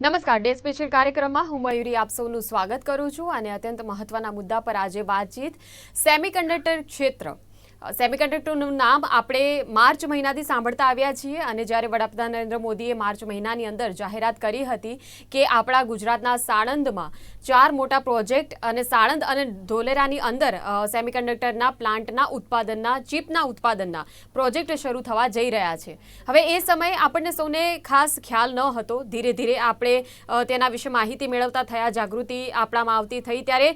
નમસ્કાર, day special કાર્યક્રમમાં હું મયુરી આપ સૌનું સ્વાગત કરું છું અને અત્યંત મહત્વના મુદ્દા પર આજે વાતચીત સેમિકન્ડક્ટર ક્ષેત્ર સેમિકન્ડક્ટરનું નામ આપણે માર્ચ મહિનાથી સાંભળતા આવ્યા છીએ અને જ્યારે વડાપ્રધાન નરેન્દ્ર મોદીએ માર્ચ મહિનાની અંદર જાહેરાત કરી હતી કે આપણા ગુજરાતના સાણંદમાં ચાર મોટા પ્રોજેક્ટ અને સાણંદ અને ધોલેરાની અંદર સેમિકન્ડક્ટરના પ્લાન્ટના ઉત્પાદનના, ચીપના ઉત્પાદનના પ્રોજેક્ટ શરૂ થવા જઈ રહ્યા છે. હવે એ સમયે આપણને સૌને ખાસ ખ્યાલ ન હતો. ધીરે ધીરે આપણે તેના વિશે માહિતી મેળવતા થયા, જાગૃતિ આપણામાં આવતી થઈ. ત્યારે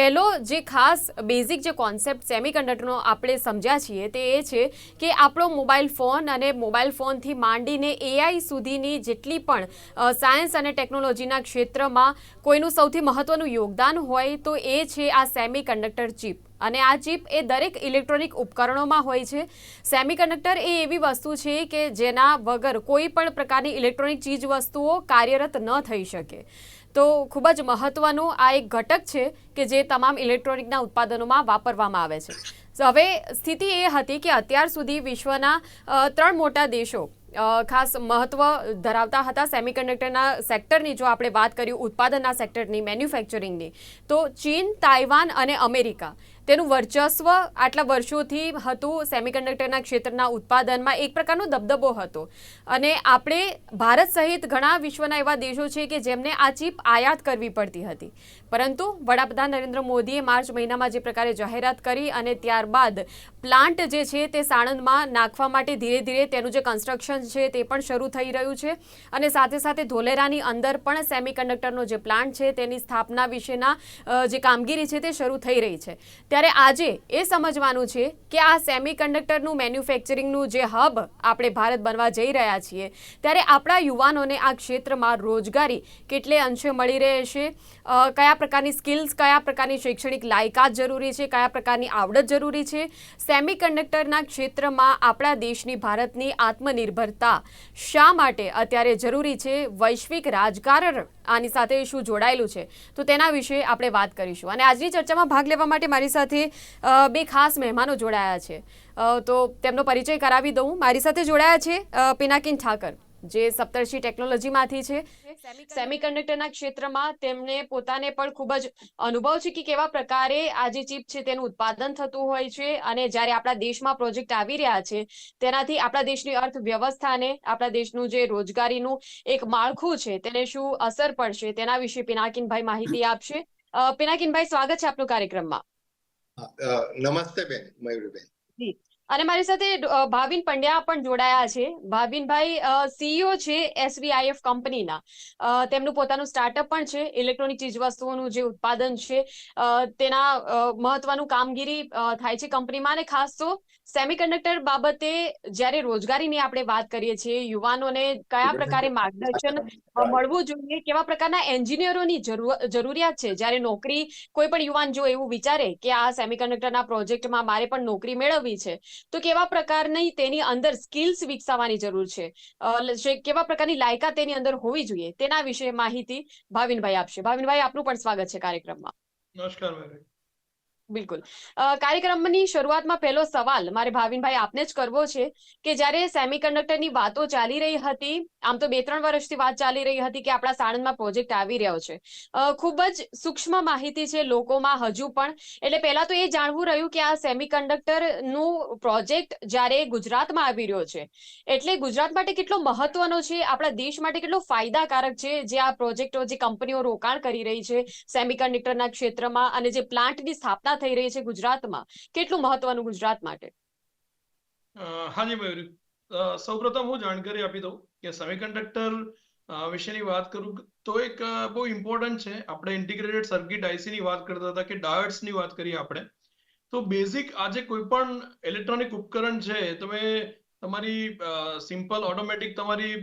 પહેલો જે ખાસ બેઝિક જે કોન્સેપ્ટ સેમિકન્ડક્ટરનો આપણે સમજ્યા છીએ તે એ છે કે આપણો મોબાઈલ ફોન અને મોબાઈલ ફોનથી માંડીને એઆઈ સુધીની જેટલી પણ સાયન્સ અને ટેકનોલોજીના ક્ષેત્રમાં કોઈનું સૌથી મહત્વનું યોગદાન હોય તો એ છે આ સેમી કન્ડક્ટર ચીપ. અને આ ચિપ એ દરેક ઇલેક્ટ્રોનિક ઉપકરણોમાં હોય છે. સેમિકન્ડક્ટર એ એવી વસ્તુ છે કે જેના વગર કોઈ પણ પ્રકારની ઇલેક્ટ્રોનિક ચીજ વસ્તુઓ કાર્યરત ન થઈ શકે. તો ખૂબ જ મહત્વનું આ એક ઘટક છે કે જે તમામ ઇલેક્ટ્રોનિકના ઉત્પાદનોમાં વાપરવામાં આવે છે. તો હવે સ્થિતિ એ હતી કે અત્યાર સુધી વિશ્વના ત્રણ મોટા દેશો ખાસ મહત્વ ધરાવતા હતા સેમિકન્ડક્ટરના સેક્ટરની, જો આપણે વાત કરીએ ઉત્પાદનના સેક્ટરની, મેન્યુફેક્ચરિંગની, તો ચીન, તાઇવાન અને અમેરિકા. તેનું વર્ચસ્વ આટલા વર્ષોથી હતું સેમિકન્ડક્ટરના ક્ષેત્રના ઉત્પાદનમાં એક પ્રકારનો દબદબો હતો. અને આપણે ભારત સહિત ઘણા વિશ્વના એવા દેશો છે કે જેમને આ ચીપ આયાત કરવી પડતી હતી. પરંતુ વડાપ્રધાન નરેન્દ્ર મોદીએ માર્ચ મહિનામાં જે પ્રકારે જાહેરાત કરી અને ત્યારબાદ પ્લાન્ટ જે છે તે સાણંદમાં નાખવા માટે ધીરે ધીરે તેનું જે કન્સ્ટ્રક્શન છે તે પણ શરૂ થઈ રહ્યું છે. અને સાથે સાથે ધોલેરાની અંદર પણ સેમિકન્ડક્ટરનો જે પ્લાન્ટ છે તેની સ્થાપના વિશેના જે કામગીરી છે તે શરૂ થઈ રહી છે. ત્યારે આજે એ સમજવાનું છે કે આ સેમિકન્ડક્ટરનું મેન્યુફેક્ચરિંગનું જે હબ આપણે ભારત બનવા જઈ રહ્યા છીએ, ત્યારે આપણા યુવાનોને આ ક્ષેત્રમાં રોજગારી કેટલે અંશે મળી રહેશે છે કયા પ્રકારની સ્કિલ્સ, કયા પ્રકારની શૈક્ષણિક લાયકાત જરૂરી છે, કયા પ્રકારની આવડત જરૂરી છે, સેમિકન્ડક્ટરના ક્ષેત્રમાં આપણા દેશની ભારતની આત્મનિર્ભરતા શા માટે અત્યારે જરૂરી છે, વૈશ્વિક રાજકારણ આની સાથે શું જોડાયેલું છે? તો તેના વિશે આપણે વાત કરીશું. અને આજની ચર્ચામાં ભાગ લેવા માટે મારી સાથે બે ખાસ મહેમાનો જોડાયા છે. તો તેમનો પરિચય કરાવી દઉં. મારી સાથે જોડાયા છે પિનાકિન ઠાકર. જે સપ્તર્ષિ ટેકનોલોજીમાંથી છે. સેમિકન્ડક્ટરના ક્ષેત્રમાં તેમને પોતાને પણ ખૂબ જ અનુભવ છે કે કેવા પ્રકારે આ જે ચીપ છે તેનું ઉત્પાદન થતું હોય છે અને જ્યારે આપણા દેશમાં પ્રોજેક્ટ આવી રહ્યા છે તેનાથી આપણા દેશની અર્થવ્યવસ્થાને આપણા દેશનું જે રોજગારીનું એક માળખું છે તેને શું અસર પડશે તેના વિશે પિનાકિનભાઈ માહિતી આપશે. પિનાકિનભાઈ સ્વાગત છે આપનું કાર્યક્રમમાં. નમસ્તે બેન મયુરીબેન. અને મારી સાથે ભાવિન પંડ્યા પણ જોડાયા છે. ભાવિનભાઈ સીઈઓ છે એસવીઆઈએફ કંપનીના. તેમનું પોતાનું સ્ટાર્ટઅપ પણ છે ઇલેક્ટ્રોનિક ચીજવસ્તુઓનું જે ઉત્પાદન છે. તેના મહત્વનું કામગીરી થાય છે કંપનીમાં. અને ખાસ તો સેમિકન્ડક્ટર બાબતે જ્યારે રોજગારીની આપણે વાત કરીએ છીએ, યુવાનોને કયા પ્રકારે માર્ગદર્શન મળવું જોઈએ, કેવા પ્રકારના એન્જિનિયરોની જરૂર, જરૂરિયાત છે? જ્યારે નોકરી કોઈ પણ યુવાન જો એવું વિચારે કે આ સેમિકન્ડક્ટરના પ્રોજેક્ટમાં મારે પણ નોકરી મેળવવી છે તો કેવા પ્રકારની તેની અંદર સ્કિલ્સ વિકસાવવાની જરૂર છે? કેવા પ્રકારની લાયકાત તેની અંદર હોવી જોઈએ? તેના વિશે માહિતી ભાવિનભાઈ આપશે. ભાવિનભાઈ, આપનું પણ સ્વાગત છે કાર્યક્રમમાં. નમસ્કાર બિલકુલ. કાર્યક્રમની શરૂઆતમાં પહેલો સવાલ મારે ભાવિનભાઈ આપને જ કરવો છે કે જ્યારે સેમિકન્ડક્ટરની વાતો ચાલી રહી હતી, આમ તો બે ત્રણ વર્ષથી વાત ચાલી રહી હતી કે આપણા સાણંદમાં પ્રોજેક્ટ આવી રહ્યો છે. ખૂબ જ સૂક્ષ્મ માહિતી છે લોકોમાં હજુ પણ. એટલે પહેલા તો એ જાણવું રહ્યું કે આ સેમિકન્ડક્ટરનું પ્રોજેક્ટ જ્યારે ગુજરાતમાં આવી રહ્યો છે, એટલે ગુજરાત માટે કેટલો મહત્વનો છે, આપણા દેશ માટે કેટલો ફાયદાકારક છે જે આ પ્રોજેક્ટો, જે કંપનીઓ રોકાણ કરી રહી છે સેમિકન્ડક્ટરના ક્ષેત્રમાં અને જે પ્લાન્ટની સ્થાપના થઈ રહી છે ગુજરાતમાં? કેટલું મહત્વનું ગુજરાત માટે? હાજી મયુરી. સૌપ્રથમ હું જાણકારી આપી દઉં કે સેમિકન્ડક્ટર વિશેની વાત કરું તો એક બહુ ઇમ્પોર્ટન્ટ છે. આપણે ઇન્ટિગ્રેટેડ સર્કિટ આઈસી ની વાત કરતા હતા કે ડાયોડ્સની વાત કરીએ આપણે. તો બેઝિક આજે કોઈ પણ ઇલેક્ટ્રોનિક ઉપકરણ છે, તમે તમારી સિમ્પલ ઓટોમેટિક તમારી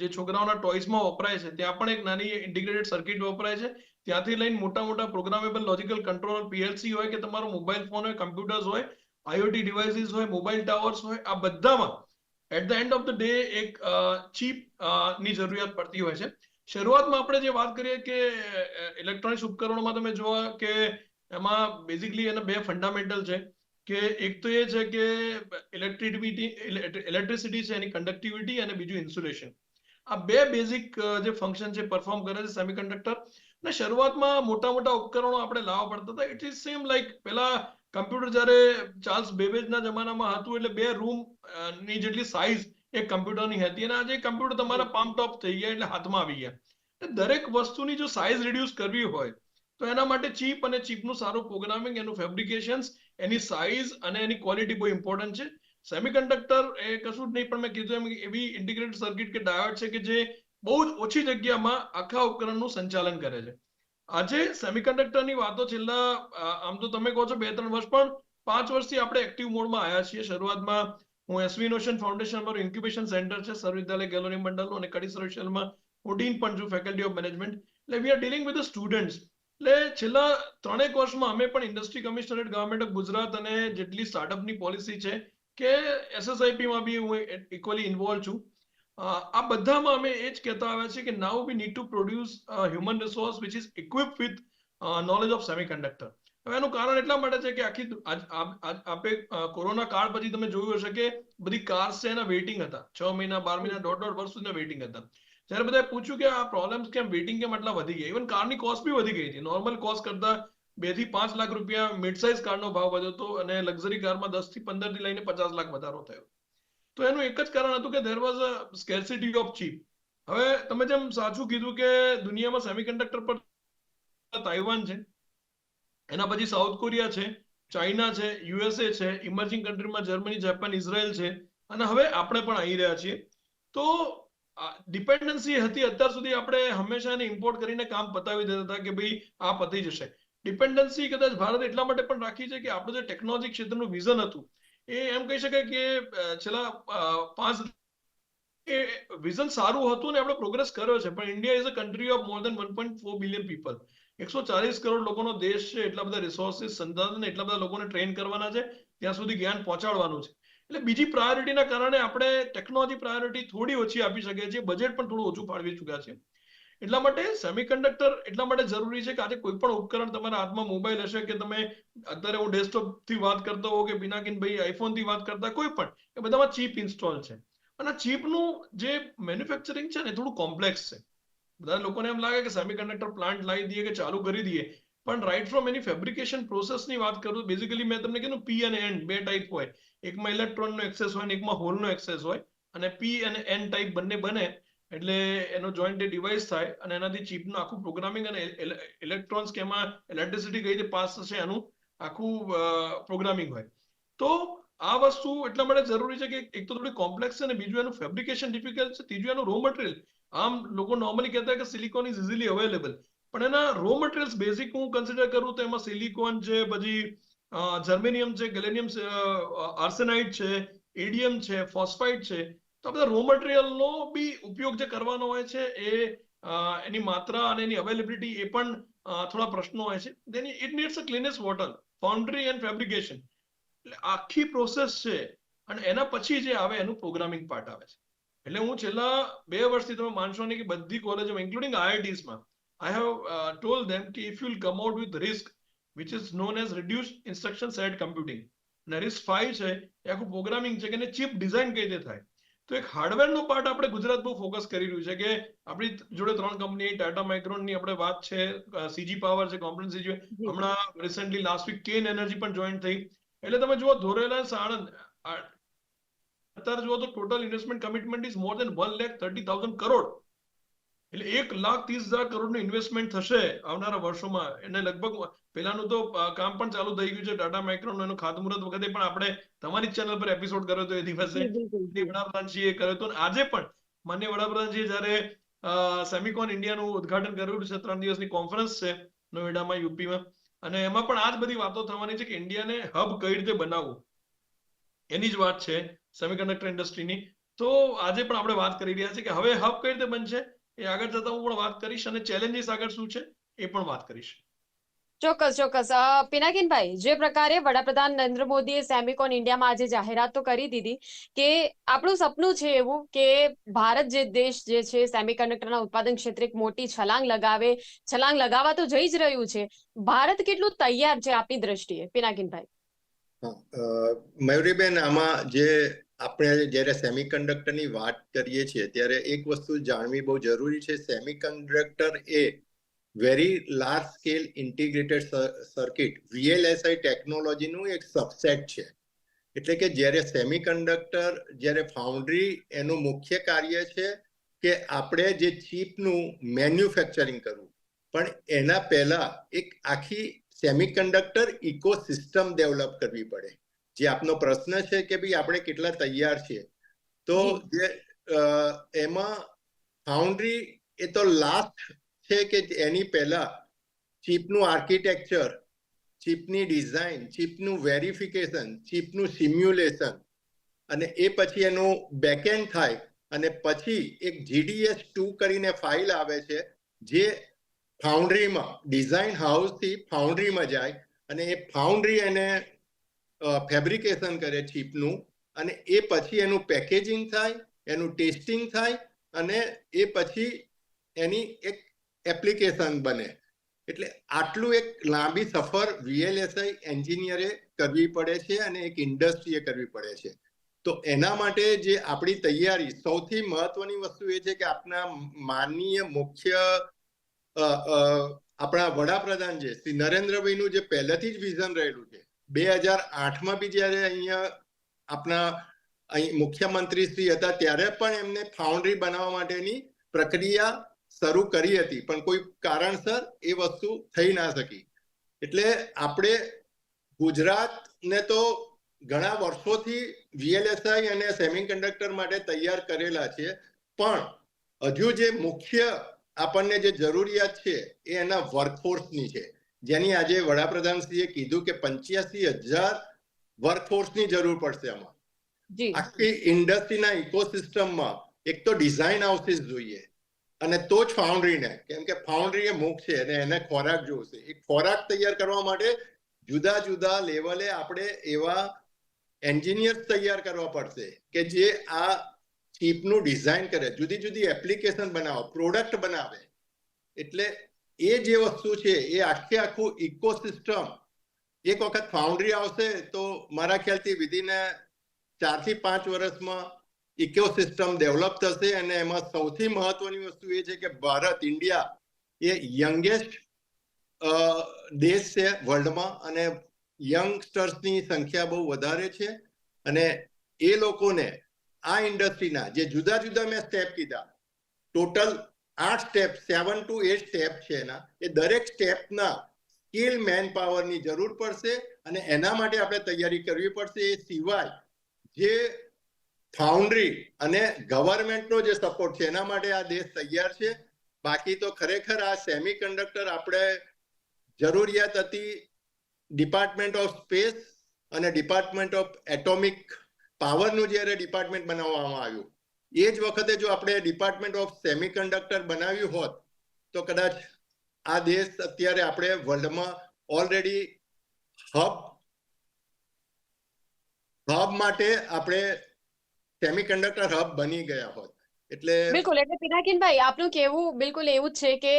જે છોકરાઓના ટોયસમાં વપરાય છે, ત્યાં પણ એક નાની ઇન્ટિગ્રેટેડ સર્કિટ વપરાય છે. ત્યાંથી લઈને મોટા મોટા પ્રોગ્રામેબલ લોજિકલ કંટ્રોલર પીએલસી હોય કે તમારો મોબાઈલ ફોન હોય કમ્પ્યુટર્સ હોય આઈઓટી ડિવાઇસીસ હોય મોબાઈલ ટાવર્સ હોય, આ બધામાં at the end of the day એક ચીપની જરૂરિયાત પડતી હોય છે. શરૂઆતમાં આપણે જે વાત કરીએ કે ઇલેક્ટ્રોનિક્સ ઉપકરણોમાં તમે જોવા કે એમાં બેઝિકલી એના બે ફંડામેન્ટલ છે કે એક તો એ છે કે ઇલેક્ટ્રિસિટી ઇલેક્ટ્રિસિટી છે એની કન્ડક્ટિવિટી અને બીજું ઇન્સ્યુલેશન આ બે બેઝિક જે ફંક્શન છે પરફોર્મ કરે છે સેમિકન્ડક્ટર અને શરૂઆતમાં મોટા મોટા ઉપકરણો આપણે લાવવા પડતા હતા. ઇટ ઇઝ સેમ લાઈક પેલા કમ્પ્યુટર જ્યારે ચાર્લ્સ બેબેજના જમાનામાં હતું એટલે બે રૂમની જેટલી સાઇઝ એક કમ્પ્યુટરની હતી અને આજે કમ્પ્યુટર તમારા પામ ટોપ થઈ ગયા એટલે હાથમાં આવી ગયા. દરેક વસ્તુની જો સાઇઝ રિડ્યુસ કરવી હોય, તો એના માટે ચીપ અને ચીપનું સારું પ્રોગ્રામિંગ એનું ફેબ્રિકેશન્સ એની સાઇઝ અને એની ક્વોલિટી બહુ ઇમ્પોર્ટન્ટ છે. સેમિકન્ડક્ટર એ કશું જ નહીં, પણ મેં કીધું એમ એવી ઇન્ટિગ્રેટેડ સર્કિટ કે ડાયોડ છે કે જે બહુ જ ઓછી જગ્યામાં આખા ઉપકરણનું સંચાલન કરે છે. આજે સેમિકન્ડક્ટરની વાતો છેલ્લા આમ તો તમે કહો છો બે ત્રણ વર્ષ, પણ પાંચ વર્ષથી આપણે એક્ટિવ મોડમાં આવ્યા છીએ. શરૂઆતમાં હું એસવી નોશન ફાઉન્ડેશન પર ઇન્ક્યુબેશન સેન્ટર છે સર્વવિદ્યાલય ગેલોરી મંડળનું અને કડી સર્વિશલમાં હું ડીન પણ છું ફેકલ્ટી ઓફ મેનેજમેન્ટ એટલે we are dealing with students એટલે છેલ્લા ત્રણેક વર્ષમાં અમે પણ industry commissionerate government of Gujarat અને જેટલી સ્ટાર્ટઅપની પોલિસી છે કે એસએસઆઈપીમાં બી હું ઇક્વલી ઇન્વોલ્વ છું. આ બધામાં અમે એ જ કહેતા આવ્યા છે કે now we need to produce human resource which is equip with knowledge of semiconductor હવે એનું કારણ એટલા માટે છે કે આખી આપે કોરોના કાળ પછી તમે જોયું હશે કે બધી કાર્સ છે એના વેઇટિંગ હતા. છ મહિના, બાર મહિના, દોઢ દોઢ વર્ષ સુધીના વેઇટિંગ હતા. જ્યારે બધાએ પૂછ્યું કે આ પ્રોબ્લેમ્સ કેમ વેઇટિંગ કેમ આટલા વધી ગયા? ઇવન કારની કોસ્ટ બી વધી ગઈ હતી. નોર્મલ કોસ્ટ કરતા બેથી પાંચ લાખ રૂપિયા મિડ સાઇઝ કારનો ભાવ વધ્યો હતો અને લક્ઝરી કારમાં દસથી પંદરથી લઈને પચાસ લાખ વધારો થયો. તો એનું એક જ કારણ હતું કે there was a scarcity of chip હવે તમે જેમ સાચું કીધું કે દુનિયામાં સેમિકન્ડક્ટર પર તાઇવાન છે, એના પછી સાઉથ કોરિયા છે ચાઇના છે યુએસએ છે ઇમર્જિંગ કન્ટ્રીમાં જર્મની જાપાન ઇઝરાયલ છે, અને હવે આપણે પણ આવી રહ્યા છીએ. તો ડિપેન્ડન્સી હતી અત્યાર સુધી આપણે હંમેશા એને ઇમ્પોર્ટ કરીને કામ પતાવી દેતા હતા કે ભાઈ આ પતી જશે. ડિપેન્ડન્સી કદાચ ભારત એટલા માટે પણ રાખી છે કે આપણું જે ટેકનોલોજી ક્ષેત્રનું વિઝન હતું એ એમ કહી શકાય કે છેલ્લા પાંચ એ વિઝન સારું હતું ને આપણે પ્રોગ્રેસ કર્યો છે, પણ India is a country of more than one point four billion people. એકસો ચાલીસ કરોડ લોકોનો દેશ છે, એટલા બધા રિસોર્સિસ, સંસાધન એટલા બધા લોકોને ટ્રેન કરવાના છે, ત્યાં સુધી જ્ઞાન પહોંચાડવાનું છે. એટલે બીજી પ્રાયોરિટીના કારણે આપણે ટેકનોલોજી પ્રાયોરિટી થોડી ઓછી આપી શકીએ છીએ બજેટ પણ થોડું ઓછું ફાળવી ચૂક્યા છે એટલા માટે સેમિકન્ડક્ટર એટલા માટે જરૂરી છે કે આજે કોઈ પણ ઉપકરણ તમારા હાથમાં મોબાઈલ હશે કે તમે અત્યારે હું ડેસ્કટોપથી વાત કરતો હો કે પિનાકિન ભાઈ આઈફોનથી વાત કરતા કોઈ પણ, એ બધામાં ચીપ ઇન્સ્ટોલ છે. અને ચીપનું જે મેન્યુફેક્ચરિંગ છે ને થોડું કોમ્પ્લેક્સ છે. બધા લોકોને એમ લાગે કે સેમિકન્ડક્ટર પ્લાન્ટ લાવી દઈએ કે ચાલુ કરી દઈએ, પણ રાઇટ ફ્રોમ એની ફેબ્રિકેશન પ્રોસેસની વાત કરું બેઝિકલી મેં તમને કીધું પી અને એન બે ટાઈપ હોય. એકમાં ઇલેક્ટ્રોનનો એક્સેસ હોય અને એકમાં હોલનો એક્સેસ હોય. અને પી અને એન ટાઈપ બંને બને એટલે એનો જોઈન્ટ ડિવાઇસ થાય અને એનાથી ચીપનું આખું પ્રોગ્રામિંગ અને ઇલેક્ટ્રોન્સ કે એમાં ઇલેક્ટ્રિસિટી કઈ રીતે પાસ થશે એનું આખું પ્રોગ્રામિંગ હોય. તો આ વસ્તુ એટલા માટે જરૂરી છે કે એક તો થોડી કોમ્પ્લેક્સ છે અને બીજું એનું ફેબ્રિકેશન ડિફિકલ્ટ છે, ત્રીજું એનું રો મટીરિયલ આમ લોકો નોર્મલી કહેતા કે સિલિકોન ઇઝ ઇઝીલી અવેલેબલ પણ એના રો મટીરિયલ્સ બેઝિક હું કન્સિડર કરું તો એમાં સિલિકોન છે, પછી જર્મેનિયમ છે ગેલેનિયમ આર્સેનાઇટ છે એડિયમ છે ફોસ્ફાઇટ છે તો બધા રો મટીરિયલનો બી ઉપયોગ જે કરવાનો હોય છે એ એની માત્રા અને એની અવેલેબિલિટી એ પણ થોડા પ્રશ્નો હોય છે. Then it needs a cleanest water foundry and fabrication એટલે આખી પ્રોસેસ છે અને એના પછી જે આવે એનું પ્રોગ્રામિંગ પાર્ટ આવે છે. એટલે હું છેલ્લા બે વર્ષથી તમે માનશો નહીં કે બધી કોલેજોમાં ઇન્ક્લુડિંગ આઈઆઈટીસમાં આઈ હેવ ટોલ ધેમ કે if you'll come out with RISC which is known as reduce instruction set computing અને રિસ્ક ફાઈવ છે, એ આખું પ્રોગ્રામિંગ છે કે ચીપ ડિઝાઇન કઈ રીતે થાય? તો એક હાર્ડવેરનો પાર્ટ આપણે ગુજરાત બહુ ફોકસ કરી રહ્યું છે કે આપણી જોડે ત્રણ કંપની ટાટા માઇક્રોનની આપણે વાત છે સીજી પાવર છે કોમ્પનન્સ છે. હમણાં recently last week Kaynes energy પણ જોઈન થઈ. એટલે તમે જુઓ ધોરેલા સાણંદ અત્યારે જુઓ તો total investment commitment is more than one lakh thirty thousand crore એટલે એક લાખ ત્રીસ હજાર કરોડનું ઇન્વેસ્ટમેન્ટ થશે આવનારા વર્ષોમાં. એને લગભગ પેલાનું તો કામ પણ ચાલુ થઈ ગયું છે. ટાટા માઇક્રોન એનું ખાતમુહૂર્ત વખતે પણ આપણે તમારી ચેનલ પર એપિસોડ કર્યો હતો એ દિવસે વડાપ્રધાનજીએ કર્યો હતો. આજે પણ માન્ય વડાપ્રધાનજીએ જયારે સેમિકોન ઇન્ડિયાનું ઉદઘાટન કર્યું છે ત્રણ દિવસની કોન્ફરન્સ છે નોઈડામાં યુપીમાં. અને એમાં પણ આ જ બધી વાતો થવાની છે કે ઇન્ડિયાને હબ કઈ રીતે બનાવવું. એની જ વાત છે સેમિકન્ડક્ટર ઇન્ડસ્ટ્રીની તો આજે પણ આપણે વાત કરી રહ્યા છે કે હવે હબ કઈ રીતે બનશે? એ આગળ જતા હું પણ વાત કરીશ અને ચેલેન્જીસ આગળ શું છે એ પણ વાત કરીશ. ચોક્કસ ચોક્કસ. પિનાકીનભાઈ જે પ્રકારે વડાપ્રધાન નરેન્દ્ર મોદીએ સેમિકોન ઇન્ડિયામાં આજે જાહેરાત તો કરી દીધી કે આપણું સપનું છે એવું કે ભારત જે દેશ જે છે સેમિકન્ડક્ટરના ઉત્પાદન ક્ષેત્રે એક મોટી છલાંગ લગાવે. છલાંગ લગાવવા તો જઈ જ રહ્યું છે. ભારત કેટલું તૈયાર છે આપની દ્રષ્ટિએ? પિનાકીનભાઈ. મયુરીબેન આમાં જે આપણે જ્યારે સેમિકન્ડક્ટરની વાત કરીએ છીએ, ત્યારે એક વસ્તુ જાણવી બહુ જરૂરી છે. સેમિકન્ડક્ટર એ very large scale integrated circuit VLSI ટેકનોલોજીનું એક સબસેટ છે. એટલે કે જ્યારે સેમિકન્ડક્ટર જ્યારે ફાઉન્ડ્રી એનું મુખ્ય કાર્ય છે કે આપણે જે ચીપનું મેન્યુફેક્ચરિંગ કરવું. પણ એના પહેલા એક આખી સેમિકન્ડક્ટર ઇકોસિસ્ટમ ડેવલપ કરવી પડે. જે આપનો પ્રશ્ન છે કે ભાઈ આપણે કેટલા તૈયાર છીએ. તો જે. એમાં ફાઉન્ડ્રી એ તો લાસ્ટ છે કે એની પહેલા ચીપનું આર્કિટેક્ચર ચીપની ડિઝાઇન ચીપનું વેરિફિકેશન ચીપનું સિમ્યુલેશન અને એ પછી એનું બેકએન્ડ થાય અને પછી એક જીડીએસ ટુ કરીને ફાઇલ આવે છે જે ફાઉન્ડ્રીમાં ડિઝાઇન હાઉસથી ફાઉન્ડ્રીમાં જાય અને એ ફાઉન્ડ્રી એને ફેબ્રિકેશન કરે ચીપનું અને એ પછી એનું પેકેજિંગ થાય, એનું ટેસ્ટિંગ થાય અને એ પછી એની એક એપ્લિકેશન બને. એટલે આટલું એક લાંબી સફર વીએલએસઆઈ એન્જિનિયરે કરવી પડે છે અને એક ઇન્ડસ્ટ્રીએ કરવી પડે છે. તો એના માટે જે આપણી તૈયારી, સૌથી મહત્વની વસ્તુ એ છે કે આપણા માનનીય મુખ્ય આપણા વડાપ્રધાન છે શ્રી નરેન્દ્રભાઈનું જે પહેલેથી જ વિઝન રહેલું છે બે હજાર આઠમાં બી જ્યારે અહીંયા આપણા અહીં મુખ્યમંત્રી શ્રી હતા, ત્યારે પણ એમને ફાઉન્ડ્રી બનાવવા માટેની પ્રક્રિયા શરૂ કરી હતી. પણ કોઈ કારણસર એ વસ્તુ થઈ ના શકી. એટલે આપણે ગુજરાતને તો ઘણા વર્ષોથી વીએલએસઆઈ અને સેમિકન્ડક્ટર માટે તૈયાર કરેલા છે, પણ હજુ જે મુખ્ય આપણને જે જરૂરિયાત છે, એ એના વર્કફોર્સની છે. જેની આજે વડાપ્રધાનશ્રીએ કીધું કે પંચ્યાસી હજાર વર્કફોર્સની જરૂર પડશે આમાં. આખી ઇન્ડસ્ટ્રીના ઇકોસિસ્ટમમાં એક તો ડિઝાઇન હાઉસીસ જોઈએ અને તો જ ફાઉન્ડ્રીને કેમ કે ફાઉન્ડ્રી એ મુખ છે અને એને ખોરાક જોશે. એ ખોરાક તૈયાર કરવા માટે જુદા જુદા લેવલે આપણે એવા એન્જિનિયર્સ તૈયાર કરવા પડશે કે જે આ ચીપનું ડિઝાઇન કરે. જુદી જુદી એપ્લિકેશન બનાવો પ્રોડક્ટ બનાવે. એટલે એ જે વસ્તુ છે, એ આખે આખું ઇકોસિસ્ટમ એક વખત ફાઉન્ડ્રી આવશે તો મારા ખ્યાલથી વિધિને ચારથી પાંચ વર્ષમાં ઇકોસિસ્ટમ ડેવલપ થશે અને એમાં સૌથી મહત્વની વસ્તુ એ છે કે ભારત, ઇન્ડિયા એ યંગેસ્ટ દેશ છે વર્લ્ડમાં અને યંગસ્ટર્સની સંખ્યા બહુ વધારે છે અને એ લોકોને આ ઇન્ડસ્ટ્રીના જે જુદા જુદા મેં સ્ટેપ કીધા ટોટલ આઠ step seven to eight step છે એના. એ દરેક સ્ટેપના સ્કિલ મેન પાવરની જરૂર પડશે અને એના માટે આપણે તૈયારી કરવી પડશે. એ સિવાય જે ફાઉન્ડ્રી અને ગવર્મેન્ટનો જે સપોર્ટ છે એના માટે આ દેશ તૈયાર છે. બાકી તો ખરેખર આ સેમી કન્ડક્ટર આપણે જરૂરિયાત હતી ડિપાર્ટમેન્ટ ઓફ સ્પેસ અને ડિપાર્ટમેન્ટ ઓફ એટોમિક પાવરનું જ્યારે ડિપાર્ટમેન્ટ બનાવવામાં આવ્યું. એ જ વખતે જો આપણે ડિપાર્ટમેન્ટ ઓફ સેમિકન્ડક્ટર બનાવ્યું હોત, તો કદાચ આ દેશ અત્યારે આપણે વર્લ્ડમાં ઓલરેડી હબ હબ માટે આપણે સેમિકન્ડક્ટર હબ બની ગયા હોત. એટલે બિલકુલ, એટલે પિનાકીનભાઈ આપનું કહેવું બિલકુલ એવું જ છે કે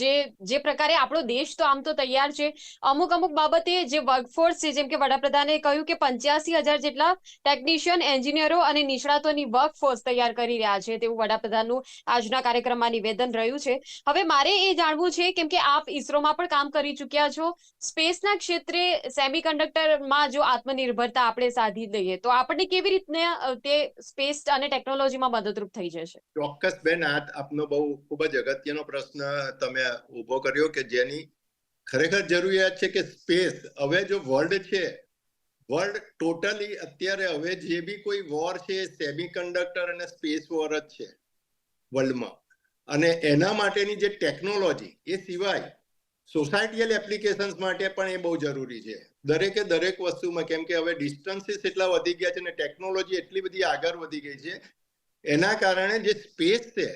જે જે પ્રકારે આપણો દેશ તો આમ તો તૈયાર છે. અમુક અમુક બાબતે જે વર્કફોર્સ છે, જેમ કે વડાપ્રધાને કહ્યું કે પંચ્યાસી હજાર જેટલા ટેકનિશિયન એન્જિનિયરો અને નિષ્ણાતોની વર્કફોર્સ તૈયાર કરી રહ્યા છે, તેવું વડાપ્રધાનનું આજના કાર્યક્રમમાં નિવેદન રહ્યું છે. હવે મારે એ જાણવું છે કેમ કે આપ ઇસરોમાં પણ કામ કરી ચૂક્યા છો. સ્પેસના ક્ષેત્રે સેમિકન્ડક્ટરમાં જો આત્મનિર્ભરતા આપણે સાધી લઈએ, તો આપણને કેવી રીતના તે સ્પેસ અને ટેકનોલોજીમાં મદદરૂપ થઈ થઈ જશે ચોક્કસ બેન, આ આપનો બહુ ખૂબ જ અગત્યનો પ્રશ્ન તમે ઊભો કર્યો કે જેની ખરેખર જરૂરિયાત છે કે સ્પેસ. હવે જો વર્લ્ડ છે, વર્લ્ડ ટોટલી અત્યારે હવે જે બી કોઈ વોર છે, સેમિકન્ડક્ટર અને સ્પેસ વોર જ છે વર્લ્ડમાં. અને એના માટેની જે ટેકનોલોજી, એ સિવાય સોસાયટીયલ એપ્લિકેશન્સ માટે પણ એ બહુ જરૂરી છે. દરેકે દરેક વસ્તુમાં, કેમ કે હવે ડિસ્ટન્સીસ એટલા વધી ગયા છે અને ટેકનોલોજી એટલી બધી આગળ વધી ગઈ છે એના કારણે જે સ્પેસ છે,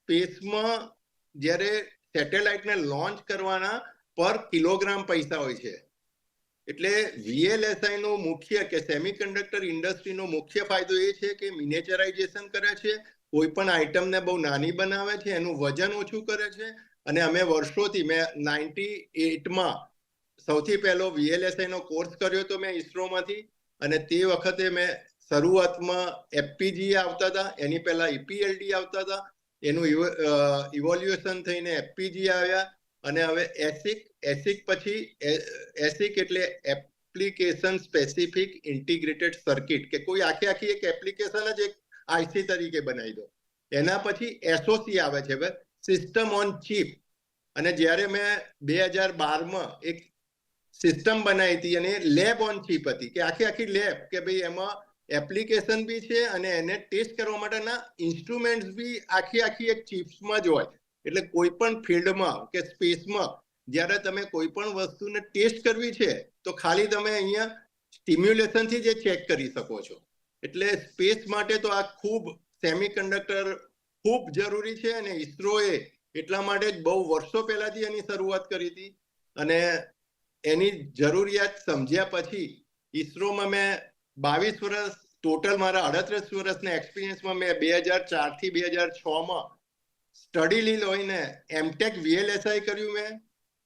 સ્પેસમાં જ્યારે સેટેલાઇટને લોન્ચ કરવાના પર કિલોગ્રામ પૈસા હોય છે. એટલે વીએલએસઆઈ નો મુખ્ય કે સેમિકન્ડક્ટર ઇન્ડસ્ટ્રીનો મુખ્ય ફાયદો એ છે કે મિનેચરાઇઝેશન કરે છે, કોઈ પણ આઇટમને બહુ નાની બનાવે છે, એનું વજન ઓછું કરે છે, અને અમે વર્ષોથી, મેં નાઇન્ટી એટમાં સૌથી પહેલો વીએલએસઆઈ નો કોર્સ કર્યો તો મેં ઇસરોમાંથી, અને તે વખતે મેં શરૂઆતમાં એફપીજી આવતા હતા, એની પહેલા ઈપીએલડી આવતા હતા, એનું ઇવોલ્યુએશન થઈને એફપીજી આવ્યા અને હવે એસિક એસિક પછી એસિક એટલે એપ્લિકેશન સ્પેસિફિક ઇન્ટિગ્રેટેડ સર્કિટ કે કોઈ આખી આખી એક એપ્લિકેશન જ એક આઈસી તરીકે બનાવી દો. એના પછી એસઓસી આવે છે હવે સિસ્ટમ ઓન ચીપ અને જ્યારે મેં બે હજાર બારમાં એક સિસ્ટમ બનાવી હતી, અને લેબ ઓન ચીપ હતી, કે આખી આખી લેબ કે ભાઈ એમાં એપ્લિકેશન બી છે અને એને ટેસ્ટ કરવા માટેના ઇન્સ્ટ્રુમેન્ટ્સ બી આખી આખી એક ચિપ્સમાં જ હોય એટલે કોઈ પણ ફિલ્ડમાં કે સ્પેસમાં જ્યારે તમે કોઈ પણ વસ્તુને ટેસ્ટ કરવી છે, તો ખાલી તમે અહીંયા સ્ટિમ્યુલેશનથી જ ચેક કરી શકો છો. એટલે સ્પેસ માટે તો આ ખૂબ સેમિકન્ડક્ટર ખૂબ જરૂરી છે અને ઈસરોએ એટલા માટે જ બહુ વર્ષો પહેલાથી એની શરૂઆત કરી હતી. અને એની જરૂરિયાત સમજ્યા પછી ઈસરોમાં મેં બાવીસ વર્ષ ટોટલ મારા અડત્રીસ વર્ષના એક્સપિરિયન્સમાં મેં બે હજાર ચારથી બે હજાર છ માં સ્ટડી લીલ હોઈને એમટેક વીએલએસઆઈ કર્યું મેં.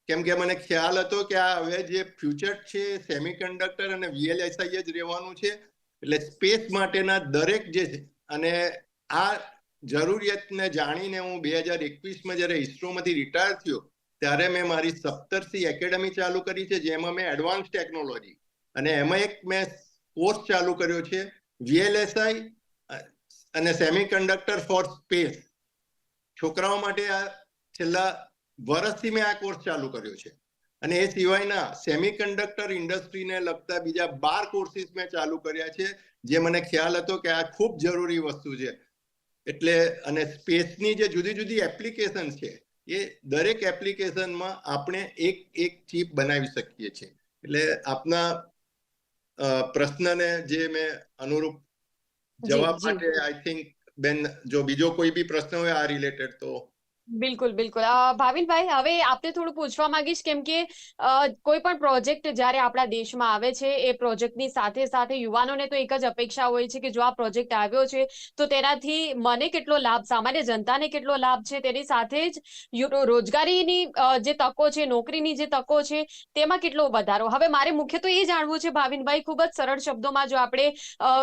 કેમ કે મને ખ્યાલ હતો કે આ હવે જે ફ્યુચર છે સેમિકન્ડક્ટર અને વીએલએસઆઈ જ રહેવાનું છે. એટલે સ્પેસ માટેના દરેક જે છે, અને આ જરૂરિયાતને જાણીને હું બે હજાર એકવીસમાં જ્યારે ઈસરોમાંથી રિટાયર થયો, ત્યારે મેં મારી સપ્તરસી એકેડમી ચાલુ કરી છે, જેમાં મેં એડવાન્સ ટેકનોલોજી અને એમાં એક મેં કોર્સ ચાલુ કર્યો છે વીએલએસઆઈ અને સેમિકન્ડક્ટર ફોર સ્પેસ છોકરાઓ માટે આ છેલ્લા વર્ષથી મેં આ કોર્સ ચાલુ કર્યો છે. અને એ સિવાયના સેમિકન્ડક્ટર ઇન્ડસ્ટ્રીને લગતા બીજા બાર કોર્સિસ મેં ચાલુ કર્યા છે, જે મને ખ્યાલ હતો કે આ ખૂબ જરૂરી વસ્તુ છે. એટલે અને સ્પેસની જે જુદી જુદી એપ્લિકેશન છે, એ દરેક એપ્લિકેશનમાં આપણે એક એક ચીપ બનાવી શકીએ છીએ. એટલે આપના પ્રશ્નને જે મેં અનુરૂપ જવાબ માટે આઈ થિંક બેન જો બીજો કોઈ બી પ્રશ્ન હોય આ રિલેટેડ તો બિલકુલ બિલકુલ. ભાવિનભાઈ, હવે આપને થોડું પૂછવા માંગીશ કેમ કે કોઈ પણ પ્રોજેક્ટ જ્યારે આપણા દેશમાં આવે છે, એ પ્રોજેક્ટની સાથે સાથે યુવાનોને તો એક જ અપેક્ષા હોય છે કે જો આ પ્રોજેક્ટ આવ્યો છે, તો તેનાથી મને કેટલો લાભ, સામાન્ય જનતાને કેટલો લાભ છે, તેની સાથે જ રોજગારીની જે તકો છે, નોકરીની જે તકો છે, તેમાં કેટલો વધારો. હવે મારે મુખ્ય તો એ જાણવું છે, ભાવિનભાઈ, ખૂબ જ સરળ શબ્દોમાં જો આપણે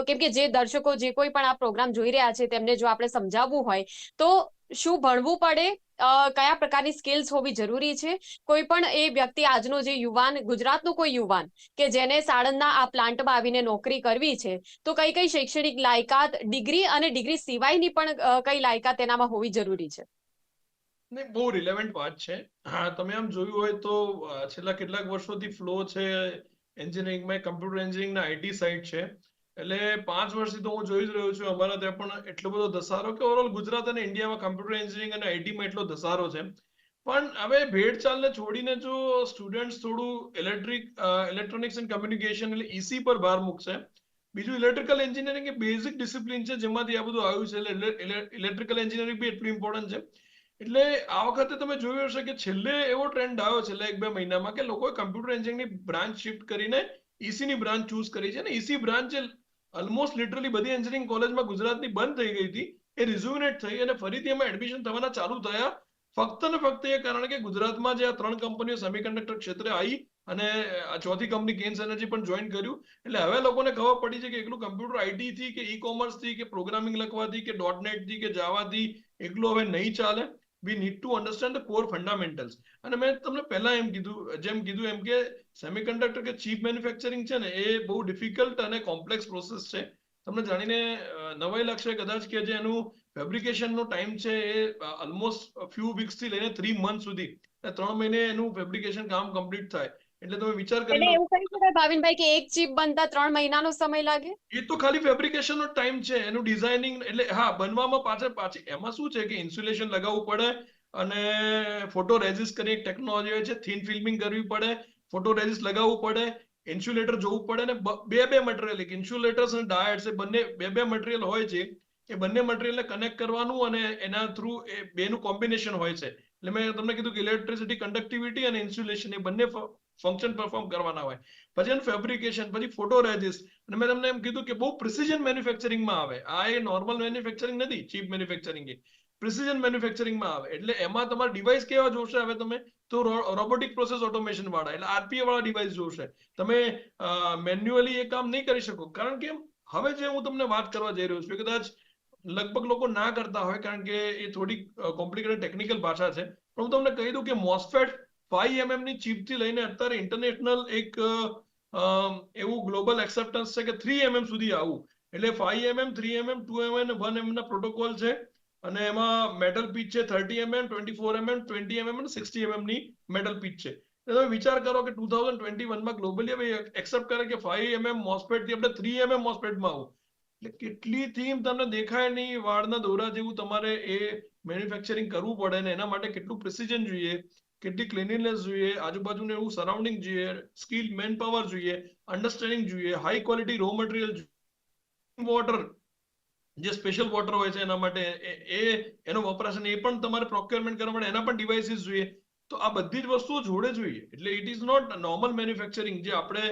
કેમ કે જે દર્શકો જે કોઈ પણ આ પ્રોગ્રામ જોઈ રહ્યા છે, તેમને જો આપણે સમજાવવું હોય, તો શું ભણવું પડે કયા પ્રકારની સ્કિલ્સ હોવી જરૂરી છે? કોઈ પણ એ વ્યક્તિ આજનો જે યુવાન, ગુજરાતનો કોઈ યુવાન કે જેને સાણંદના આ પ્લાન્ટમાં આવીને નોકરી કરવી છે, તો કઈ કઈ શૈક્ષણિક લાયકાત, ડિગ્રી અને ડિગ્રી સિવાયની પણ કઈ લાયકાત તેનામાં હોવી જરૂરી છે? ને બહુ રિલેવન્ટ વાત છે. હા, તમે આમ જોયું હોય તો છેલ્લા કેટલાક વર્ષોથી ફ્લો છે એન્જિનિયરિંગમાં કમ્પ્યુટર એન્જિનિયરિંગના આઈટી સાઇડ છે. એટલે પાંચ વર્ષથી તો હું જોઈ જ રહ્યો છું, અમારા ત્યાં પણ એટલો બધો ધસારો કે ઓવરઓલ ગુજરાત અને ઇન્ડિયામાં કમ્પ્યુટર એન્જિનિયરિંગ અને આઈટીમાં એટલો ધસારો છે. પણ હવે ભેડચાલને છોડીને જો સ્ટુડન્ટ્સ થોડું ઇલેક્ટ્રિક ઇલેક્ટ્રોનિક્સ એન્ડ કમ્યુનિકેશન એટલે ઈસી પર ભાર મૂકશે, બીજું ઇલેક્ટ્રિકલ એન્જિનિયરિંગ એ બેઝિક ડિસિપ્લિન છે જેમાંથી આ બધું આવ્યું છે, એટલે ઇલેક્ટ્રિકલ એન્જિનિયરિંગ બી એટલું ઇમ્પોર્ટન્ટ છે. એટલે આ વખતે તમે જોયું હશે કે છેલ્લે એવો ટ્રેન્ડ આવ્યો છેલ્લા એક બે મહિનામાં કે લોકોએ કમ્પ્યુટર એન્જિનિયરિંગની બ્રાન્ચ શિફ્ટ કરીને ઈસીની બ્રાન્ચ ચૂઝ કરી છે. અને ઈસી બ્રાન્ચ જે ઓલમોસ્ટ લિટરલી બધી એન્જિનિયરિંગ કોલેજમાં ગુજરાતની બંધ થઈ ગઈ હતી. એ રિઝ્યુનેટ થઈ અને ફરીથી એમાં એડમિશન થવાના ચાલુ થયા. ફક્ત ને ફક્ત એ કારણ કે ગુજરાતમાં જે આ ત્રણ કંપનીઓ સેમિકન્ડક્ટર ક્ષેત્રે આવી અને આ ચોથી કંપની કેન્સ એનર્જી પણ જોઈન કર્યું. એટલે હવે લોકોને ખબર પડી છે કે એકલું કમ્પ્યુટર આઈટી થી કે ઈ કોમર્સથી કે પ્રોગ્રામિંગ લખવાથી કે ડોટ નેટથી કે જાવાથી એકલું હવે નહીં ચાલે. We need to understand the core fundamentals અને મેં તમને પહેલા એમ કીધું, જેમ કીધું એમ કે સેમિકન્ડક્ટર કે ચીપ મેન્યુફેક્ચરિંગ છે ને, એ બહુ ડિફિકલ્ટ અને કોમ્પ્લેક્સ પ્રોસેસ છે. તમને જાણીને નવાઈ લાગશે કદાચ કે જે એનું ફેબ્રિકેશનનો ટાઈમ છે એ ઓલમોસ્ટ ફ્યુ વીક્સથી લઈને થ્રી મંથ સુધી. ત્રણ મહિને એનું ફેબ્રિકેશન કામ કમ્પ્લીટ થાય. એટલે તમે વિચાર કરી એટલે એવું કહી શકાય ભાવિનભાઈ કે એક ચીપ બનતા ત્રણ મહિનાનો સમય લાગે? એ તો ખાલી ફેબ્રિકેશન નો ટાઈમ છે એનું ડિઝાઇનિંગ એટલે હા બનવામાં પાછળ પાછી એમાં શું છે કે ઇન્સ્યુલેશન લગાવવું પડે અને ફોટો રેઝિસ્ટ કરી ટેકનોલોજી હોય છે થીન ફિલ્મિંગ કરવી પડે ફોટો રેઝિસ્ટ લગાવવું પડે ઇન્સ્યુલેટર જોવું પડે ને બે બે મટીરિયલ એક ઇન્સ્યુલેટર્સ અને ડાયટ્સ એ બંને બે બે મટીરિયલ હોય છે એ બંને મટીરિયલને કનેક્ટ કરવાનું અને એના થ્રુ એ બેનું કોમ્બિનેશન હોય છે. એટલે મેં તમને કીધું કે ઇલેક્ટ્રિસિટી કન્ડક્ટિવિટી અને ઇન્સ્યુલેશન એ બંને ફંક્શન પરફોર્મ કરવાના હોય. પછી એનું ફેબ્રિકેશન પછી ફોટો રેઝિસ્ટ અને મેં તમને એમ કીધું કે બહુ પ્રિસિઝન મેન્યુફેક્ચરિંગમાં આવે. આ એ નોર્મલ મેન્યુફેક્ચરિંગ નથી ચીપ મેન્યુફેક્ચરિંગ એ. પ્રિસિઝન મેન્યુફેક્ચરિંગમાં આવે. એટલે એમાં તમારે ડિવાઇસ કેવા જોશે હવે તમે? તો રોબોટિક પ્રોસેસ ઓટોમેશન વાળા. એટલે આરપીએ વાળા ડિવાઇસ જોશે. તમે મેન્યુઅલી એ કામ નહીં કરી શકો. કારણ કે હવે જે હું તમને વાત કરવા જઈ રહ્યો છું કદાચ લગભગ લોકો ના કરતા હોય, કારણ કે એ થોડી કોમ્પ્લિકેટેડ ટેકનિકલ ભાષા છે. પણ હું તમને કહી દઉં કે મોસ્ફેટ ફાઈવ એમએમની ચીપથી લઈને અત્યારે ઇન્ટરનેશનલ એક એવું ગ્લોબલ એક્સેપ્ટન્સ છે કે થ્રી એમએમ સુધી આવું. એટલે five MM three MM two MM one MM ના પ્રોટોકોલ છે. અને એમાં મેટલ પીચ છે thirty MM twenty four MM twenty MM અને સિક્સટી એમએમની મેટલ પીચ છે. તમે વિચાર કરો કે ટુ થાઉઝન્ડ ટ્વેન્ટી વનમાં ગ્લોબલી હવે એક્સેપ્ટ કરે કે ફાઈવ એમએમ મોસ્ફેટથી આપણે થ્રી એમએમ મોસ્ફેટમાં આવું. એટલે કેટલી થીમ તમને દેખાય નહીં, વાળના દોરા જેવું તમારે એ મેન્યુફેક્ચરિંગ કરવું પડે ને એના માટે કેટલું પ્રિસિઝન જોઈએ. કેટલી ક્લિનિનેસ જોઈએ, આજુબાજુને એવું સરાઉન્ડિંગ જોઈએ સ્કિલ મેન પાવર જોઈએ અન્ડરસ્ટેન્ડિંગ જોઈએ high quality raw material water જે સ્પેશિયલ વોટર હોય છે એના માટે એ એનો વપરાશ એ પણ તમારે પ્રોક્યોરમેન્ટ કરવા માટે એના પણ ડિવાઇસીસ જોઈએ. તો આ બધી જ વસ્તુઓ જોડે જોઈએ. એટલે it is not normal manufacturing જે આપણે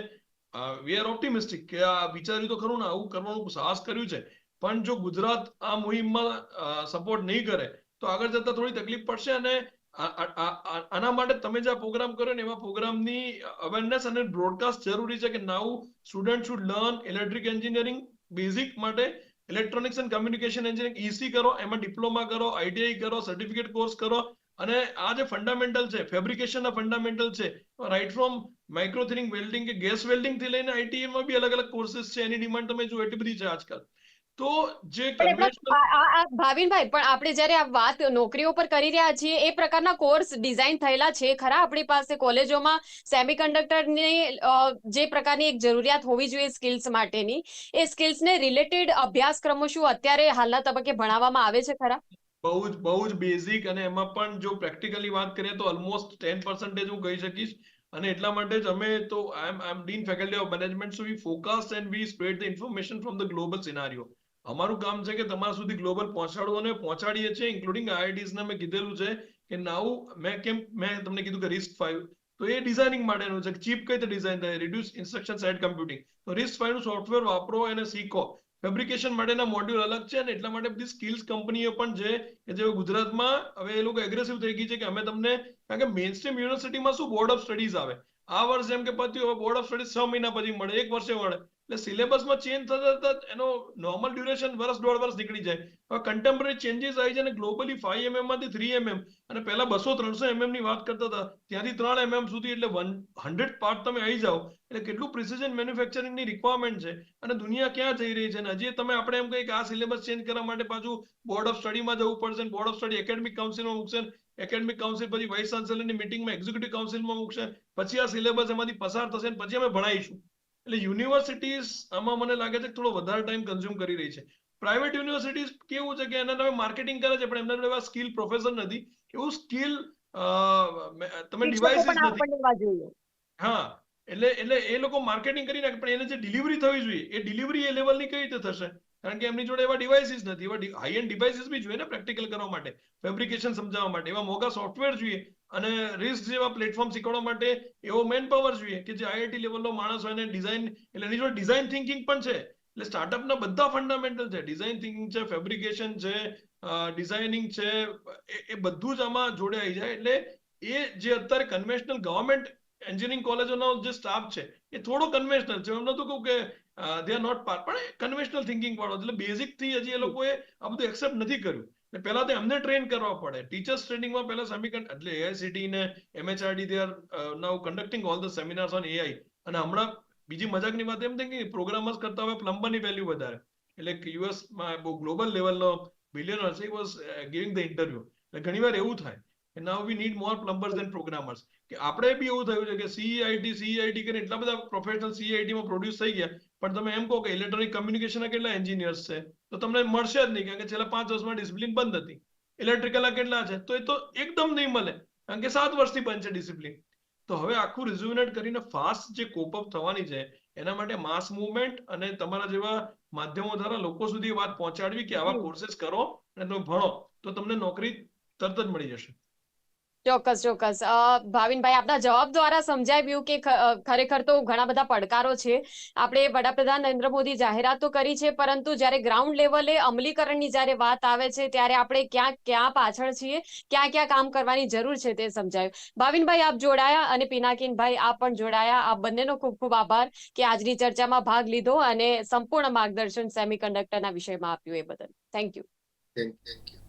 વી આર ઓપ્ટિમિસ્ટિક કે આ વિચાર્યું તો ખરું ને, આવું કરવાનું સાહસ કર્યું છે. પણ જો ગુજરાત આ મુહિમમાં સપોર્ટ નહીં કરે, તો આગળ જતા થોડી તકલીફ પડશે અને આના માટે તમે જે પ્રોગ્રામ કર્યો ને એવા પ્રોગ્રામની અવેરનેસ અને બ્રોડકાસ્ટ જરૂરી છે કે now student should learn electric engineering basic માટે electronics and communication engineering EC કરો, એમાં ડિપ્લોમા કરો આઈટીઆઈ કરો સર્ટિફિકેટ કોર્સ કરો અને આ જે ફંડામેન્ટલ છે ફેબ્રિકેશન ના ફંડામેન્ટલ છે રાઈટ ફ્રોમ માઇક્રો વેલ્ડિંગ કે ગેસ વેલ્ડિંગથી લઈને આઈટીઆઈમાં બી અલગ અલગ કોર્સિસ છે, એની ડિમાન્ડ તમે જો એટલી બધી છે આજકાલ. તો જે ભાવિનભાઈ પણ આપણે જ્યારે આ વાત નોકરીઓ પર કરી રહ્યા છીએ એ પ્રકારના કોર્સ ડિઝાઇન થયેલા છે ખરા? આપણી પાસે કોલેજોમાં સેમિકન્ડક્ટરની જે પ્રકારની એક જરૂરિયાત હોવી જોઈએ સ્કિલ્સ માટેની એ સ્કિલ્સને રિલેટેડ અભ્યાસક્રમો શું અત્યારે હાલના તબક્કે ભણાવવામાં આવે છે ખરા? બહુ જ બહુ જ બેઝિક અને એમાં પણ જો પ્રેક્ટિકલી વાત કરીએ તો ઓલમોસ્ટ ટેન પર્સન્ટેજ હું કહી શકીશ. અને એટલા માટે જ અમે તો I am I am dean faculty of management so we focus and we spread the information from the global scenario અમારું કામ છે કે તમારા સુધી ગ્લોબલ પહોંચાડવું અને પહોંચાડીએ છીએ ઇન્ક્લુડિંગ આઈઆઈટીઝ ને મેં કીધેલું છે કે નાઉ મેં કેમ, મેં તમને કીધું કે રિસ્ક ફાઈવ તો એ ડિઝાઇનિંગ માટેનું છે ચીપ કઈ રીતે ડિઝાઇન થાય રિડ્યુસ ઇન્સ્ટ્રક્શન સેટ કમ્પ્યુટિંગ તો રિસ્ક ફાઈવનું સોફ્ટવેર વાપરો અને શીખો. ફેબ્રિકેશન માટેના મોડ્યુલ અલગ છે અને એટલા માટે બધી સ્કિલ્સ કંપનીઓ પણ છે કે જે ગુજરાતમાં હવે એ લોકો એગ્રેસિવ થઈ ગઈ છે કે અમે તમને, કારણ કે મેઇન સ્ટ્રીમ યુનિવર્સિટીમાં શું બોર્ડ ઓફ સ્ટડીઝ આવે? આ વર્ષ એમ કે પત્યું હવે બોર્ડ ઓફ સ્ટડીઝ છ મહિના પછી મળે, એક વર્ષે મળે. એટલે સિલેબસમાં ચેન્જ થતા થતા એનો નોર્મલ ડ્યુરેશન વર્ષ દોઢ વર્ષ નીકળી જાય. હવે કન્ટેમ્પરરી ચેન્જીસ આવી છે અને ગ્લોબલી ફાઈવ એમએમમાંથી થ્રી એમએમ અને પહેલા બસો ત્રણસો એમએમની વાત કરતા હતા, ત્યાંથી ત્રણ એમએમ સુધી એટલે વન હંડ્રેડ પાર્ટ તમે આવી જાઓ. એટલે કેટલું પ્રિસિઝન મેન્યુફેક્ચરિંગની રિક્વાયરમેન્ટ છે. અને દુનિયા ક્યાં જઈ રહી છે અને હજી તમે આપણે એમ કહીએ કે આ સિલેબસ ચેન્જ કરવા માટે પાછું બોર્ડ ઓફ સ્ટડીમાં જવું પડશે બોર્ડ ઓફ સ્ટડી એકેડમિક કાઉન્સિલમાં મૂકશે એકેડમિક કાઉન્સિલ પછી વાઇસ ચાન્સેલરની મિટિંગમાં એક્ઝિક્યુટિવ કાઉન્સિલમાં મૂકશે પછી આ સિલેબસ એમાંથી પસાર થશે પછી અમે ભણાવીશું એટલે યુનિવર્સિટીઝ આમાં મને લાગે છે કે થોડો વધારે ટાઈમ કન્ઝ્યુમ કરી રહી છે. પ્રાઇવેટ યુનિવર્સિટીઝ કેવું છે કે એના તમે માર્કેટિંગ કરે છે પણ એમના જોડે સ્કિલ પ્રોફેસર નથી. એવું સ્કિલ તમે ડિવાઇસીસ નથી. હા એટલે એટલે એ લોકો માર્કેટિંગ કરી નાખે પણ એને જે ડિલિવરી થવી જોઈએ એ ડિલિવરી એ લેવલની કઈ રીતે થશે? કારણ કે એમની જોડે એવા ડિવાઇસીસ નથી એવા હાઈ એન્ડ ડિવાઇસીસ બી જોઈએ ને પ્રેક્ટિકલ કરવા માટે ફેબ્રિકેશન સમજાવવા માટે એવા મોંઘા સોફ્ટવેર જોઈએ. અને રિસ્ક જેવા પ્લેટફોર્મ શીખવવા માટે એવો મેન પાવર જોઈએ કે જે આઈઆઈટી લેવલનો માણસ હોય ને ડિઝાઇન એટલે એની જોડે ડિઝાઇન થિંકિંગ પણ છે. એટલે સ્ટાર્ટઅપના બધા ફંડામેન્ટલ છે. ડિઝાઇન થિંકિંગ છે ફેબ્રિકેશન છે ડિઝાઇનિંગ છે, એ- બધું જ આમાં જોડે આવી જાય. એટલે એ જે અત્યારે કન્વેન્શનલ ગવર્મેન્ટ એન્જિનિયરિંગ કોલેજોનો જે સ્ટાફ છે, એ થોડો કન્વેન્શનલ છે. એમ નતું કહું કે દે આર નોટ પાર્ટ પણ કન્વેન્શનલ થિંકિંગ વાળો એટલે બેઝિકથી હજી એ લોકોએ આ બધું એક્સેપ્ટ નથી કર્યું. પહેલા તો એમને ટ્રેન કરવા પડે. ટીચર્સ ટ્રેનિંગમાં પહેલા સેમિકન એટલે એઆઈસીટી ને MHRD they are now conducting all the seminars on AI અને હમણાં બીજી મજાકની વાત એમ થઈ કે પ્રોગ્રામર્સ કરતા હવે પ્લમ્બરની વેલ્યુ વધારે. એટલે યુએસમાં બહુ ગ્લોબલ લેવલનો બિલિયનર છે વોઝ ગિવિંગ ધ ઇન્ટરવ્યુ એટલે ઘણીવાર એવું થાય કે now we need more plumbers and programmers કે આપણે બી એવું થયું છે કે સીઆઈટી સીઆઈટી કરીને એટલા બધા પ્રોફેશનલ સીઆઈટીમાં પ્રોડ્યુસ થઈ ગયા. પણ તમે એમ કહો કે ઇલેક્ટ્રોનિક કમ્યુનિકેશનના કેટલા એન્જિનિયર્સ છે? તો તમને મળશે જ નહીં કારણ કે છેલ્લા પાંચ વર્ષમાં ડિસિપ્લિન બંધ હતી. ઇલેક્ટ્રિકલના કેટલા છે? તો એ તો એકદમ નહીં મળે કારણ કે સાત વર્ષથી બંધ છે ડિસિપ્લિન તો હવે આખું રિઝ્યુનેટ કરીને ફાસ્ટ જે કોપઅપ થવાની છે એના માટે માસ મુવમેન્ટ અને તમારા જેવા માધ્યમો દ્વારા લોકો સુધી વાત પહોંચાડવી કે આવા. કોર્सेस કરો અને તમે ભણો તો તમને નોકરી તરત જ મળી જશે. ચોક્કસ ચોક્કસ. ભાવિનભાઈ, આપના જવાબ દ્વારા સમજાવ્યું કે ખરેખર તો ઘણા બધા પડકારો છે. આપણે વડાપ્રધાન નરેન્દ્ર મોદી જાહેરાત કરી છે, પરંતુ જ્યારે ગ્રાઉન્ડ લેવલે અમલીકરણની જ્યારે વાત આવે છે, ત્યારે આપણે ક્યાં ક્યાં પાછળ છીએ, ક્યાં ક્યાં કામ કરવાની જરૂર છે તે સમજાયું. ભાવિનભાઈ, આપ જોડાયા અને પિનાકીનભાઈ, આપ પણ જોડાયા. આ બંનેનો ખૂબ ખૂબ આભાર કે આજની ચર્ચામાં ભાગ લીધો અને સંપૂર્ણ માર્ગદર્શન સેમિકન્ડક્ટરના વિષયમાં આપ્યું એ બદલ. Thank you thank you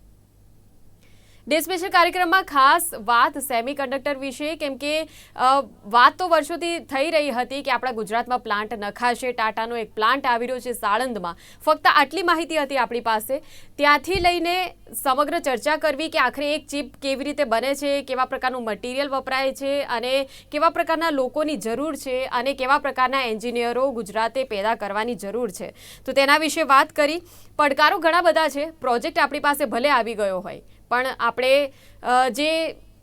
day special કાર્યક્રમમાં ખાસ વાત સેમિકન્ડક્ટર વિશે, કેમ કે વાત તો વર્ષોથી થઈ રહી હતી કે આપણા ગુજરાતમાં પ્લાન્ટ નખાશે, ટાટાનો એક પ્લાન્ટ આવી રહ્યો છે સાણંદમાં ફક્ત આટલી માહિતી હતી આપણી પાસે. ત્યાંથી લઈને સમગ્ર ચર્ચા કરવી કે આખરે એક ચીપ કેવી રીતે બને છે, કેવા પ્રકારનું મટીરિયલ વપરાય છે અને કેવા પ્રકારના લોકોની જરૂર છે અને કેવા પ્રકારના એન્જિનિયરો ગુજરાતે પેદા કરવાની જરૂર છે. તો તેના વિશે વાત કરી. પડકારો ઘણા બધા છે. પ્રોજેક્ટ આપણી પાસે ભલે આવી ગયો હોય. પણ આપણે જે,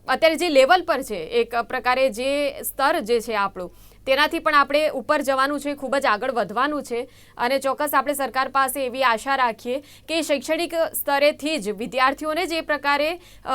અત્યારે જે લેવલ પર છે, એક પ્રકારે જે સ્તર જે છે આપણું તેનાથી પણ આપણે ઉપર જવાનું છે, ખૂબ જ આગળ વધવાનું છે અને ચોક્કસ આપણે સરકાર પાસે એવી આશા રાખીએ કે શૈક્ષણિક સ્તરેથી જ વિદ્યાર્થીઓને જે પ્રકારે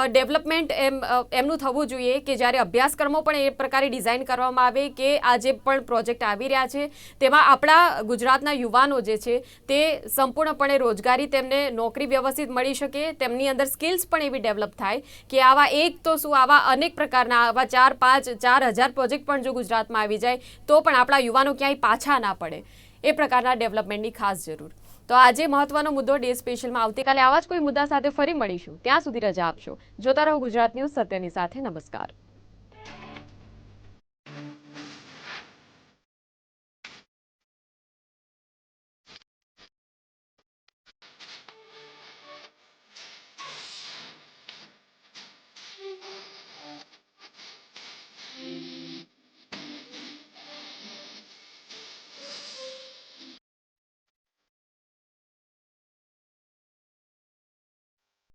ડેવલપમેન્ટ એમ એમનું થવું જોઈએ કે જ્યારે અભ્યાસક્રમો પણ એ પ્રકારે ડિઝાઇન કરવામાં આવે કે આ જે પણ પ્રોજેક્ટ આવી રહ્યા છે, તેમાં આપણા ગુજરાતના યુવાનો જે છે, તે સંપૂર્ણપણે રોજગારી તેમને નોકરી વ્યવસ્થિત મળી શકે, તેમની અંદર સ્કિલ્સ પણ એવી ડેવલપ થાય કે આવા એક તો શું આવા અનેક પ્રકારના આવા ચાર પાંચ ચાર હજાર પ્રોજેક્ટ પણ જો ગુજરાતમાં આવી જાય તો પણ આપણા યુવાનો ક્યાંય પાછા ના પડે. એ પ્રકારના ડેવલપમેન્ટની ખાસ જરૂર. તો આજે મહત્વનો મુદ્દો ડે સ્પેશિયલમાં આવતીકાલે આવા જ કોઈ મુદ્દા સાથે ફરી મળીશું. ત્યાં સુધી રજા આપશો. જોતા રહો ગુજરાત ન્યૂઝ, સત્યની સાથે. નમસ્કાર.